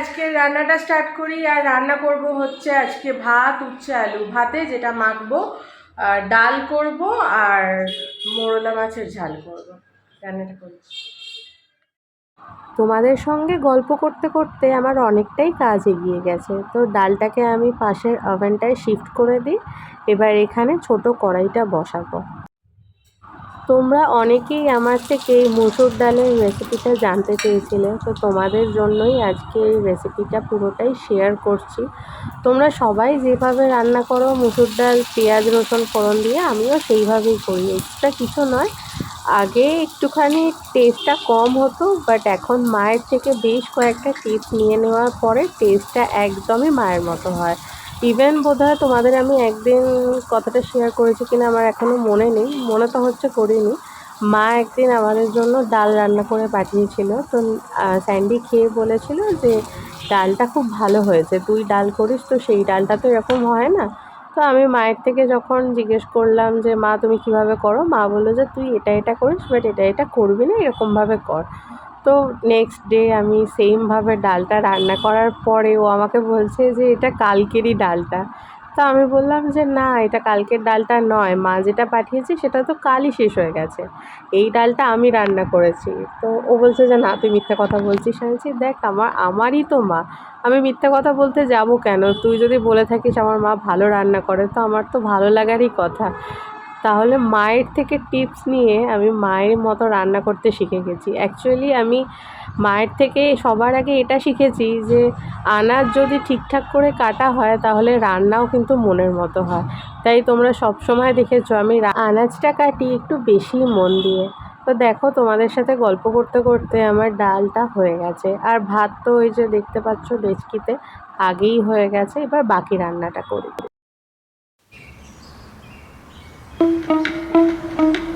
আজকে রান্নাটা স্টার্ট করি, আর রান্না করব হচ্ছে আজকে ভাত, উচ্ছে, আলু ভাতে, যেটা মাখবো ডাল করব, আর মোরলা মাছের ঝাল করব। রান্নাটা করছি তোমাদের সঙ্গে গল্প করতে করতে আমার অনেকটাই কাজ এগিয়ে গেছে। তো ডালটাকে আমি পাশের ওভেনটায় শিফট করে দিই, এবার এখানে ছোট কড়াইটা বসাবো। তোমরা অনেকেই আমার থেকে এই মুসুর ডালের রেসিপিটা জানতে চেয়েছিলে। তো তোমাদের জন্যই আজকে এই রেসিপিটা পুরোটাই শেয়ার করছি। তোমরা সবাই যেভাবে রান্না করো, মুসুর ডাল, পেঁয়াজ, রসুন, ফোড়ন দিয়ে, আমিও সেইভাবেই করি। এক্সট্রা কিছু নয়। আগে একটুখানি টেস্টটা কম হতো বাট এখন মায়ের থেকে বেশ কয়েকটা টিপস নিয়ে নেওয়ার পরে টেস্টটা একদমই মায়ের মতো হয়। ইভেন বোধহয় তোমাদের আমি একদিন কথাটা শেয়ার করেছি কিনা আমার এখনও মনে নেই। মনে তো হচ্ছে করিনি। মা একদিন আমাদের জন্য ডাল রান্না করে পাঠিয়েছিল। তো স্যান্ডি খেয়ে বলেছিল যে ডালটা খুব ভালো হয়েছে। তুই ডাল করিস তো সেই ডালটা তো এরকম হয় না। তো আমি মায়ের থেকে যখন জিজ্ঞেস করলাম যে, মা তুমি কীভাবে করো? মা বলল যে, তুই এটা এটা করিস বাট এটা এটা করবি না, এরকমভাবে কর। তো নেক্সট ডে আমি সেমভাবে ডালটা রান্না করার পরে ও আমাকে বলছে যে, এটা কালকেরই ডালটা। তো আমি বললাম যে, না, এটা কালকের ডালটা নয়। মা যেটা পাঠিয়েছে সেটা তো কালই শেষ হয়ে গেছে। এই ডালটা আমি রান্না করেছি। তো ও বলছে যে, না, তুই মিথ্যা কথা বলছিস। আমি দেখ, আমার, আমারই তো মা। আমি মিথ্যা কথা বলতে যাব কেন? তুই যদি বলে থাকিস আমার মা ভালো রান্না করে, তো আমার তো ভালো লাগারই কথা। তাহলে মায়ের থেকে টিপস নিয়ে আমি মায়ের মতো রান্না করতে শিখে গেছি। অ্যাকচুয়ালি আমি মায়ের থেকে সবার আগে এটা শিখেছি যে, আনাজ যদি ঠিকঠাক করে কাটা হয়, তাহলে রান্নাও কিন্তু মনের মতো হয়। তাই তোমরা সব সময় দেখেছ, আমি আনাজটা কাটি একটু বেশি মন দিয়ে। তো দেখো, তোমাদের সাথে গল্প করতে করতে আমার ডালটা হয়ে গেছে। আর ভাত তো ওই যে দেখতে পাচ্ছ, ডেচকিতে আগেই হয়ে গেছে, এবার বাকি রান্নাটা করি Thank you.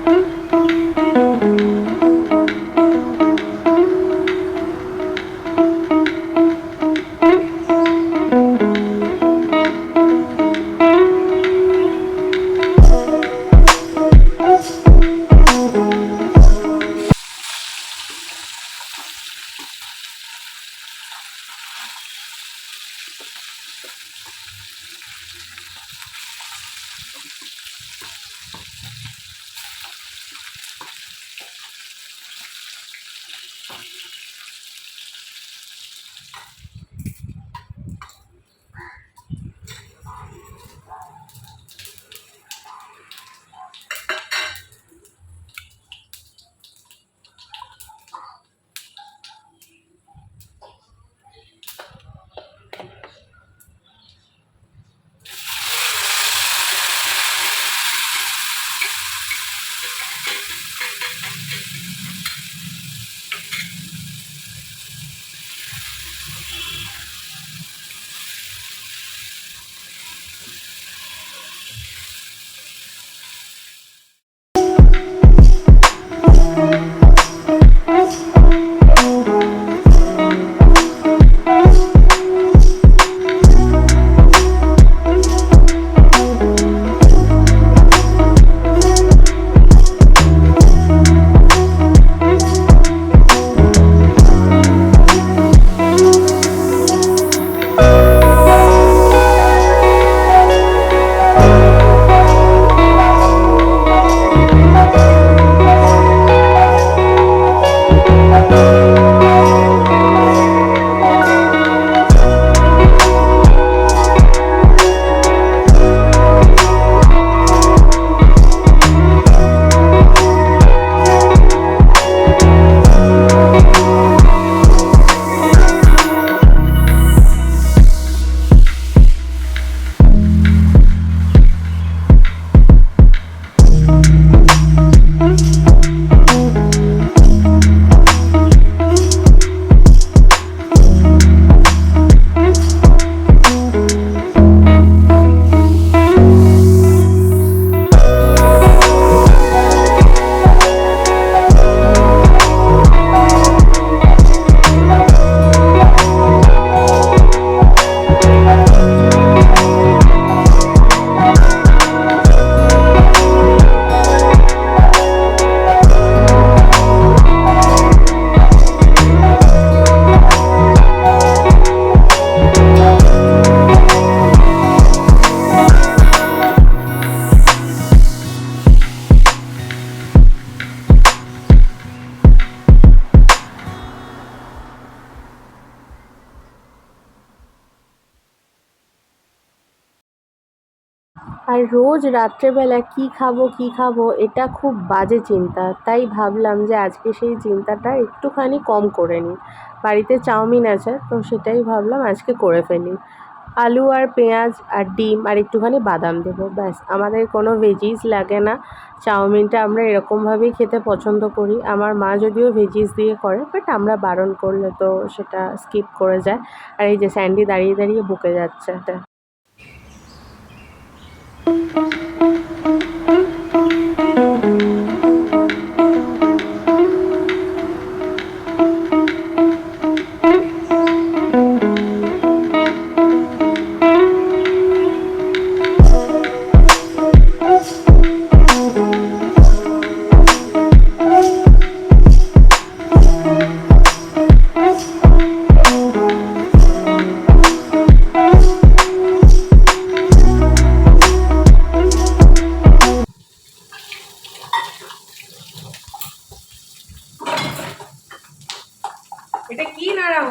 আর রোজ রাত্রেবেলা কি খাব কি খাব, এটা খুব বাজে চিন্তা। তাই ভাবলাম যে আজকে সেই চিন্তাটা একটুখানি কম করে নিই। বাড়িতে চাউমিন আছে, তো সেটাই ভাবলাম আজকে করে ফেলি। আলু আর পেঁয়াজ আর ডিম আর একটুখানি বাদাম দেবো। ব্যাস, আমাদের কোনো ভেজিস লাগে না। চাউমিনটা আমরা এরকমভাবেই খেতে পছন্দ করি। আমার মা যদিও ভেজিস দিয়ে করে বাট আমরা বারণ করলে তো সেটা স্কিপ করে যায়। আর এই যে স্যান্ডি দাঁড়িয়ে দাঁড়িয়ে বুকে যাচ্ছে। Thank you.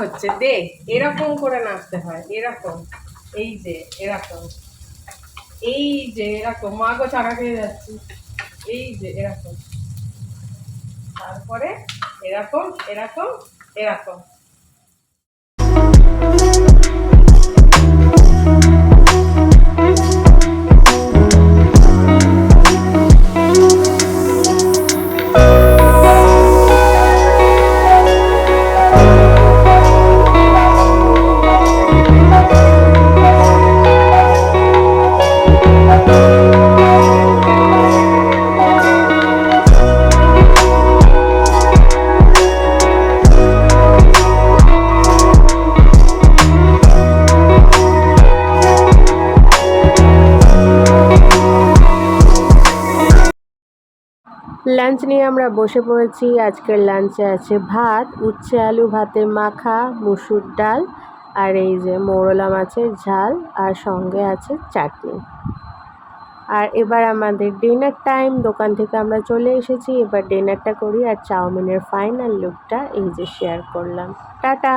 হচ্ছে, দে, এরকম করে নাচতে হয়, এরকম, এই যে, এরকম, এই যে, এরকম, মা গো চাকা খেয়ে যাচ্ছি, এই যে, এরকম, তারপরে এরকম এরকম এরকম লাঞ্চ নিয়ে আমরা বসে পড়েছি। আজকের লাঞ্চে আছে ভাত, উচ্ছে আলু ভাতে মাখা, মুসুর ডাল, আর এই যে মোরলা মাছের ঝাল, আর সঙ্গে আছে চাটনি। আর এবার আমাদের ডিনার টাইম দোকান থেকে আমরা চলে এসেছি। এবার ডিনারটা করি আর চাউমিনের ফাইনাল লুকটা এই যে শেয়ার করলাম। টাটা!